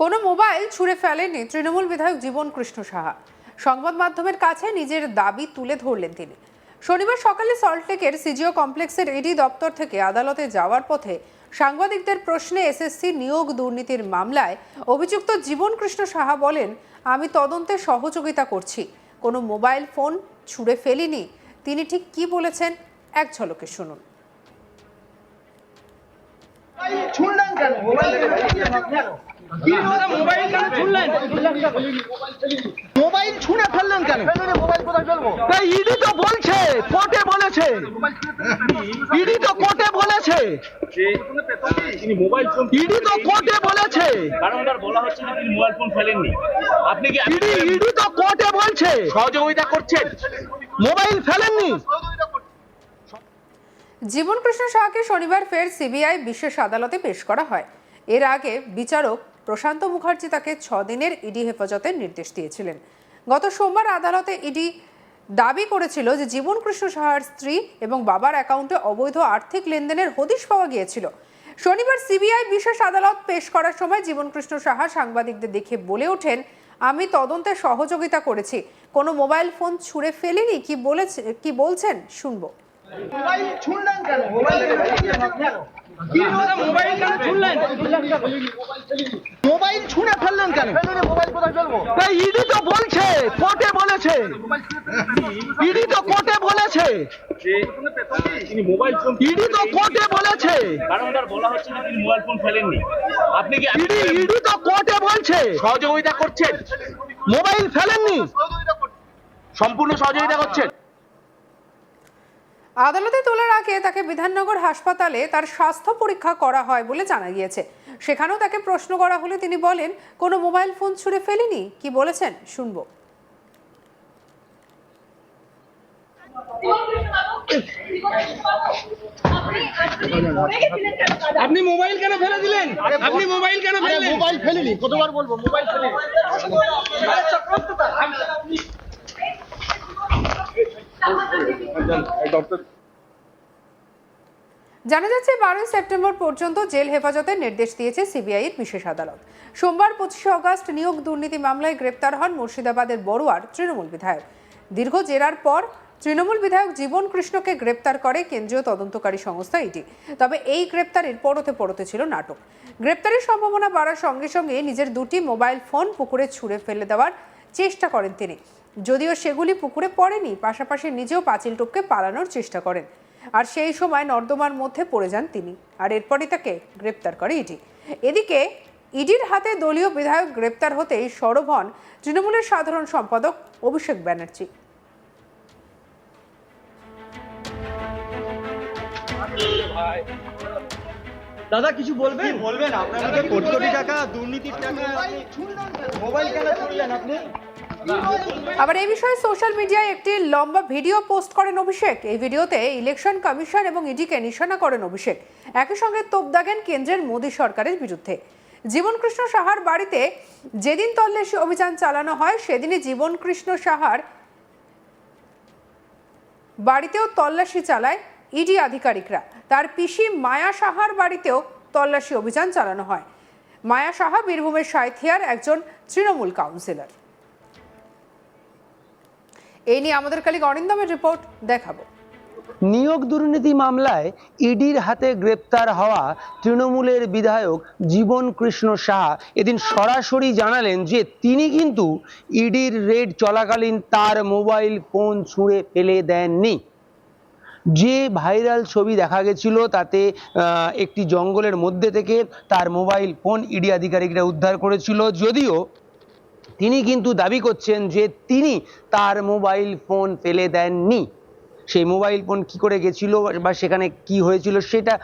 কোনো মোবাইল ছুঁড়ে ফেলেনি তৃণমূল বিধায়ক জীবন কৃষ্ণ সাহা। সংবাদ মাধ্যমের কাছে নিজের দাবি তুলে ধরলেন তিনি। শনিবার সকালে সল্টলেকের সিজিও কমপ্লেক্সের ইডি দপ্তর থেকে আদালতে যাওয়ার পথে সাংবাদিকদের প্রশ্নে এসএসসি নিয়োগ দুর্নীতির মামলায় অভিযুক্ত জীবন কৃষ্ণ সাহা বলেন, আমি তদন্তে সহযোগিতা করছি। কোনো মোবাইল ফোন ছুঁড়ে ফেলিনি। তিনি ঠিক কি বলেছেন এক ঝলকে শুনুন। শুনলেন কেন? মোবাইল মোবাইল কেন ছুড়লেন মোবাইল ছুঁড়ে ফেললেন কেন? মোবাইল কোথায় ফেলব ইডি তো বলছে কোর্টে বলেছে। ইডি তো কোর্টে বলেছে। তিনি মোবাইল ফোন ইডি তো কোর্টে বলেছে। বারংবার বলা হচ্ছে যে তিনি মোবাইল ফোন ফেলেননি আপনি কি ইডি ইডি তো কোর্টে বলছে। সহযোগিতা করছেন? মোবাইল ফেলেননি। জীবন কৃষ্ণ সাহাকে শনিবার ফের সিবিআই বিশেষ আদালতে পেশ করা হয়। এর আগে বিচারক প্রশান্ত মুখার্জি তাকে ছ দিনের ইডি হেফাজতের নির্দেশ দিয়েছিলেন। গত সোমবার আদালতে ইডি দাবি করেছিল যে জীবন কৃষ্ণ সাহার স্ত্রী এবং বাবার অ্যাকাউন্টে অবৈধ আর্থিক লেনদেনের হদিশ পাওয়া গিয়েছিল। শনিবার সিবিআই বিশেষ আদালত পেশ করার সময় জীবন কৃষ্ণ সাহা সাংবাদিকদের দেখে বলে ওঠেন, আমি তদন্তে সহযোগিতা করেছি। কোনো মোবাইল ফোন ছুঁড়ে ফেলিনি। কি বলেছে, কি বলছেন? শুনব। মোবাইল ছুঁড়লেন কেন? মোবাইল মোবাইল ছুঁড়ে ফেললেন কেন? ইডি তো বলছে কোর্টে বলেছে। ইডি তো কোর্টে বলেছে। ইডি তো কোর্টে বলেছে। বলা হচ্ছে যে তিনি মোবাইল ফোন ফেলেননি আপনি কি ইডি তো কোর্টে বলছে। সহযোগিতা করছেন? মোবাইল ফেলেননি? সম্পূর্ণ সহযোগিতা করছেন? আদালতে তোলার আগে তাকে বিধাননগর হাসপাতালে তার স্বাস্থ্য পরীক্ষা করা হয় বলে জানা গিয়েছে। সেখানেও তাকে প্রশ্ন করা হলে তিনি বলেন কোনো মোবাইল ফোন ছুঁড়ে ফেলিনি? কি বলেছেন? শুনব। আপনি মোবাইল কেন ফেলে দিলেন? আপনি মোবাইল কেন ফেললেন? মোবাইল ফেলিনি। কতবার বলব? মোবাইল ফেলিনি। জানা যাচ্ছে বারোই সেপ্টেম্বর পর্যন্ত জেল হেফাজতের নির্দেশ দিয়েছে সিবিআইয়ের বিশেষ আদালত। সোমবার পঁচিশে অগস্ট নিয়োগ দুর্নীতি মামলায় গ্রেপ্তার হন মুর্শিদাবাদের বড়ুয়ার তৃণমূল বিধায়ক। দীর্ঘ জেরার পর তৃণমূল বিধায়ক জীবন কৃষ্ণকে গ্রেপ্তার করে কেন্দ্রীয় তদন্তকারী সংস্থা ইডি। তবে এই গ্রেপ্তারের পরতে পরতে ছিল নাটক। গ্রেপ্তারের সম্ভাবনা বাড়ার সঙ্গে সঙ্গে নিজের দুটি মোবাইল ফোন পুকুরে ছুঁড়ে ফেলে দেওয়ার চেষ্টা করেন তিনি। যদিও সেগুলি পুকুরে পড়েনি পাশাপাশি নিজেও পাঁচিল টপকে পালানোর চেষ্টা করেন। আর সেই সময় নর্দমার মধ্যে পড়ে যান তিনি। আর এরপরই তাকে গ্রেপ্তার করে ইডি। এদিকে ইডির হাতে দলীয় বিধায়ক গ্রেপ্তার হতেই সরব হন তৃণমূলের সাধারণ সম্পাদক অভিষেক ব্যানার্জি। দাদা কিছু বলবেন? বলবেন? আপনাদের কোটি কোটি টাকা দুর্নীতির টাকা মোবাইল কেন ছুড়লেন আপনি? আবার এই বিষয়ে সোশ্যাল মিডিয়ায় একটি লম্বা ভিডিও পোস্ট করেন অভিষেক। এই ভিডিওতে ইলেকশন কমিশন এবং ইডিকে নিশানা করেন অভিষেক। একই সঙ্গে তোপ দাগেন কেন্দ্রের মোদী সরকারের বিরুদ্ধে। জীবনকৃষ্ণ সাহার বাড়িতে যেদিন তল্লাশি অভিযান চালানো হয়, সেদিনই জীবনকৃষ্ণ সাহার বাড়িতেও তল্লাশি চালায় ইডি আধিকারিকরা। তার পিসি মায়া সাহার বাড়িতেও তল্লাশি অভিযান চালানো হয়। মায়া সাহা বীরভূমের সাঁথিয়ার একজন তৃণমূল কাউন্সিলর এই নিয়ে আমাদের কালিক অরিন্দমের রিপোর্ট দেখাবো। নিয়োগ দুর্নীতি মামলায় ইডির হাতে গ্রেপ্তার হওয়া তৃণমূলের বিধায়ক জীবন কৃষ্ণ সাহা। এদিন সরাসরি জানালেন যে তিনি কিন্তু ইডির রেড চলাকালীন তার মোবাইল ফোন ছুঁড়ে ফেলে দেননি। যে ভাইরাল ছবি দেখা গেছিল তাতে একটি জঙ্গলের মধ্যে থেকে তার মোবাইল ফোন ইডি আধিকারিকরা উদ্ধার করেছিল। যদিও তিনি কিন্তু দাবি করছেন যে তিনি তার মোবাইল ফোন ফেলে দেননি। সেই মোবাইল ফোন কি করে গেছিল বা সেখানে কি হয়েছিল সেটা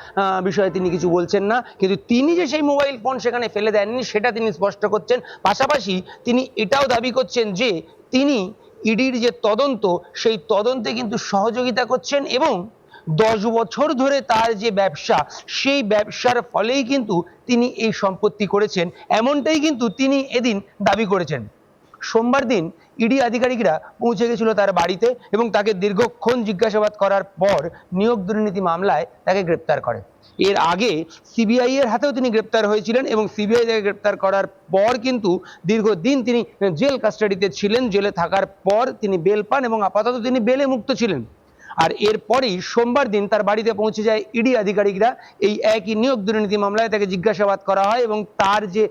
বিষয়ে তিনি কিছু বলছেন না। কিন্তু তিনি যে সেই মোবাইল ফোন সেখানে ফেলে দেননি, সেটা তিনি স্পষ্ট করছেন। পাশাপাশি তিনি এটাও দাবি করছেন যে তিনি ইডির যে তদন্ত, সেই তদন্তে কিন্তু সহযোগিতা করছেন এবং দশ বছর ধরে তার যে ব্যবসা, সেই ব্যবসার ফলেই কিন্তু তিনি এই সম্পত্তি করেছেন, এমনটাই কিন্তু তিনি এদিন দাবি করেছেন। সোমবার দিন ইডি আধিকারিকরা পৌঁছে গেছিল তার বাড়িতে এবং তাকে দীর্ঘক্ষণ জিজ্ঞাসাবাদ করার পর নিয়োগ দুর্নীতি মামলায় তাকে গ্রেপ্তার করে। এর আগে সিবিআই এর হাতেও তিনি গ্রেপ্তার হয়েছিলেন এবং সিবিআই থেকে গ্রেপ্তার করার পর কিন্তু দীর্ঘদিন তিনি জেল কাস্টাডিতে ছিলেন, জেলে থাকার পর তিনি বেল পান এবং আপাতত তিনি বেলে মুক্ত ছিলেন। আর এরপরেই সোমবার দিন তার বাড়িতে পৌঁছে যায় ইডি আধিকারিকরা। এই একই নিয়োগ দুর্নীতি মামলায় তাকে জিজ্ঞাসাবাদ করা হয় এবং তার যে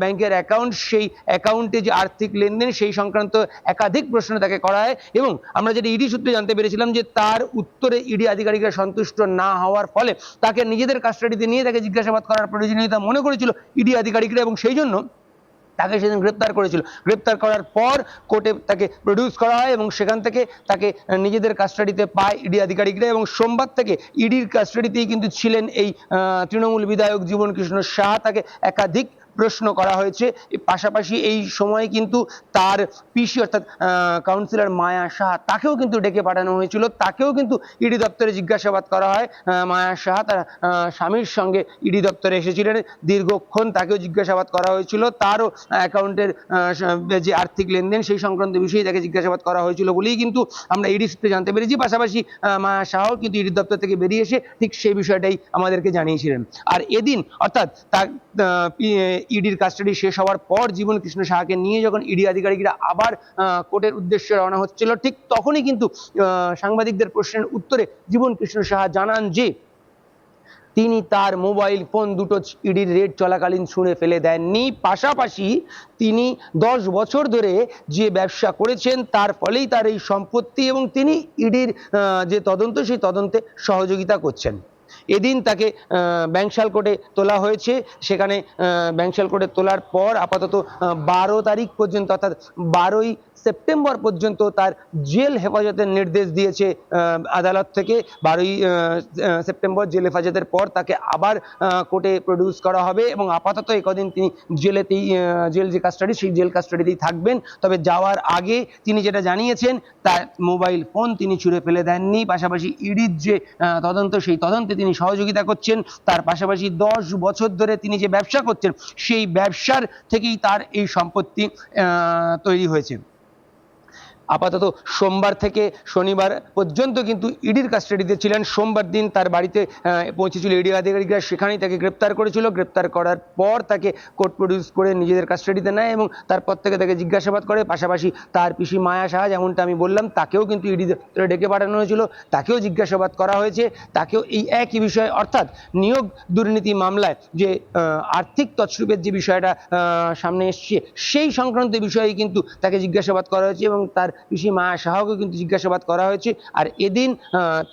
ব্যাংকের অ্যাকাউন্ট সেই অ্যাকাউন্টে যে আর্থিক লেনদেন, সেই সংক্রান্ত একাধিক প্রশ্ন তাকে করা হয় এবং আমরা যেটা ইডি সূত্রে জানতে পেরেছিলাম যে তার উত্তরে ইডি আধিকারিকরা সন্তুষ্ট না হওয়ার ফলে তাকে নিজেদের কাস্টাডিতে নিয়ে তাকে জিজ্ঞাসাবাদ করার প্রয়োজনীয়তা মনে করেছিল ইডি আধিকারিকরা এবং সেই জন্য তাকে সেদিন গ্রেপ্তার করেছিল। গ্রেপ্তার করার পর কোর্টে তাকে প্রডিউস করা হয় এবং সেখান থেকে তাকে নিজেদের কাস্টাডিতে পায় ইডি আধিকারিকরা এবং সোমবার থেকে ইডির কাস্টাডিতেই কিন্তু ছিলেন এই তৃণমূল বিধায়ক জীবন কৃষ্ণ শাহ। তাকে একাধিক প্রশ্ন করা হয়েছে। পাশাপাশি এই সময়ে কিন্তু তার পিসি অর্থাৎ কাউন্সিলর মায়া শাহ তাকেও কিন্তু ডেকে পাঠানো হয়েছিল। তাকেও কিন্তু ইডি দপ্তরে জিজ্ঞাসাবাদ করা হয়। মায়া শাহ তার স্বামীর সঙ্গে ইডি দপ্তরে এসেছিলেন। দীর্ঘক্ষণ তাকেও জিজ্ঞাসাবাদ করা হয়েছিল। তারও অ্যাকাউন্টের যে আর্থিক লেনদেন সেই সংক্রান্ত বিষয়ে তাকে জিজ্ঞাসাবাদ করা হয়েছিল বলেই কিন্তু আমরা ইডি সূত্রে জানতে পেরেছি। পাশাপাশি মায়া শাহও কিন্তু ইডি দপ্তর থেকে বেরিয়ে এসে ঠিক সেই বিষয়টাই আমাদেরকে জানিয়েছিলেন। আর এদিন অর্থাৎ তার ইডির কাস্টাডি শেষ হওয়ার পর জীবন কৃষ্ণ সাহাকে নিয়ে যখন ইডি আধিকারিকরা আবার কোর্টের উদ্দেশ্যে রওনা হচ্ছিল, ঠিক তখনই কিন্তু সাংবাদিকদের প্রশ্নের উত্তরে জীবন কৃষ্ণ সাহা জানান যে, তিনি তার মোবাইল ফোন দুটো ইডির রেড চলাকালীন ছুঁড়ে ফেলে দেননি। পাশাপাশি তিনি দশ বছর ধরে যে ব্যবসা করেছেন, তার ফলেই তার এই সম্পত্তি এবং তিনি ইডির যে তদন্ত, সেই তদন্তে সহযোগিতা করছেন। এদিন তাকে ব্যাংশাল কোর্টে তোলা হয়েছে। সেখানে ব্যাংশাল কোর্টে তোলার পর আপাতত বারো তারিখ পর্যন্ত, অর্থাৎ বারোই সেপ্টেম্বর পর্যন্ত তার জেল হেফাজতের নির্দেশ দিয়েছে আদালত থেকে। বারোই সেপ্টেম্বর জেল হেফাজতের পর তাকে আবার কোর্টে প্রডিউস করা হবে এবং আপাতত একদিন তিনি জেলেতেই জেল যে কাস্টাডি সেই জেল কাস্টাডিতেই থাকবেন। তবে যাওয়ার আগে তিনি যেটা জানিয়েছেন, তার মোবাইল ফোন তিনি ছুঁড়ে ফেলে দেননি। পাশাপাশি ইডির যে তদন্ত, সেই তদন্তে তিনি সহযোগিতা করছেন। তার পাশাপাশি দশ বছর ধরে তিনি যে ব্যবসা করছেন, সেই ব্যবসার থেকেই তার এই সম্পত্তি তৈরি হয়েছে। আপাতত সোমবার থেকে শনিবার পর্যন্ত কিন্তু ইডির কাস্টাডিতে ছিলেন। সোমবার দিন তার বাড়িতে পৌঁছেছিল ইডি আধিকারিকরা। সেখানেই তাকে গ্রেপ্তার করেছিল। গ্রেপ্তার করার পর তাকে কোর্ট প্রডিউস করে নিজেদের কাস্টাডিতে নেয় এবং তারপর থেকে তাকে জিজ্ঞাসাবাদ করে। পাশাপাশি তার পিসি মায়া সাহা যেমনটা আমি বললাম, তাকেও কিন্তু ইডি ডেকে পাঠানো হয়েছিল। তাকেও জিজ্ঞাসাবাদ করা হয়েছে। তাকেও এই একই বিষয়ে, অর্থাৎ নিয়োগ দুর্নীতি মামলায় যে আর্থিক তছরূপের যে বিষয়টা সামনে এসছে, সেই সংক্রান্ত বিষয়ে কিন্তু তাকে জিজ্ঞাসাবাদ করা হয়েছে এবং তার পিসি সাহাকে কিন্তু জিজ্ঞাসাবাদ করা হয়েছে। আর এদিন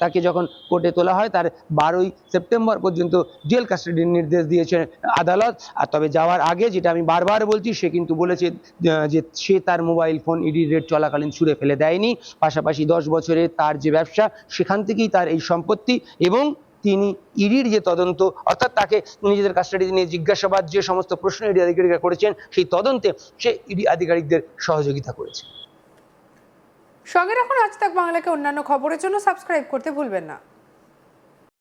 তাকে যখন কোর্টে তোলা হয়, তার বারোই সেপ্টেম্বর পর্যন্ত জেল কাস্টাডির নির্দেশ দিয়েছে আদালত। আর তবে যাওয়ার আগে, যেটা আমি বারবার বলছি, সে কিন্তু বলেছে যে সে তার মোবাইল ফোন ইডির রেট চলাকালীন ছুঁড়ে ফেলে দেয়নি। পাশাপাশি দশ বছরে তার যে ব্যবসা, সেখান থেকেই তার এই সম্পত্তি এবং তিনি ইডির যে তদন্ত, অর্থাৎ তাকে নিজেদের কাস্টাডিতে নিয়ে জিজ্ঞাসাবাদ, যে সমস্ত প্রশ্ন ইডি আধিকারিকরা করেছেন, সেই তদন্তে সে ইডি আধিকারিকদের সহযোগিতা করেছে। সঙ্গে রাখুন আজ তাক বাংলাকে অন্যান্য খবরের জন্য সাবস্ক্রাইব করতে ভুলবেন না।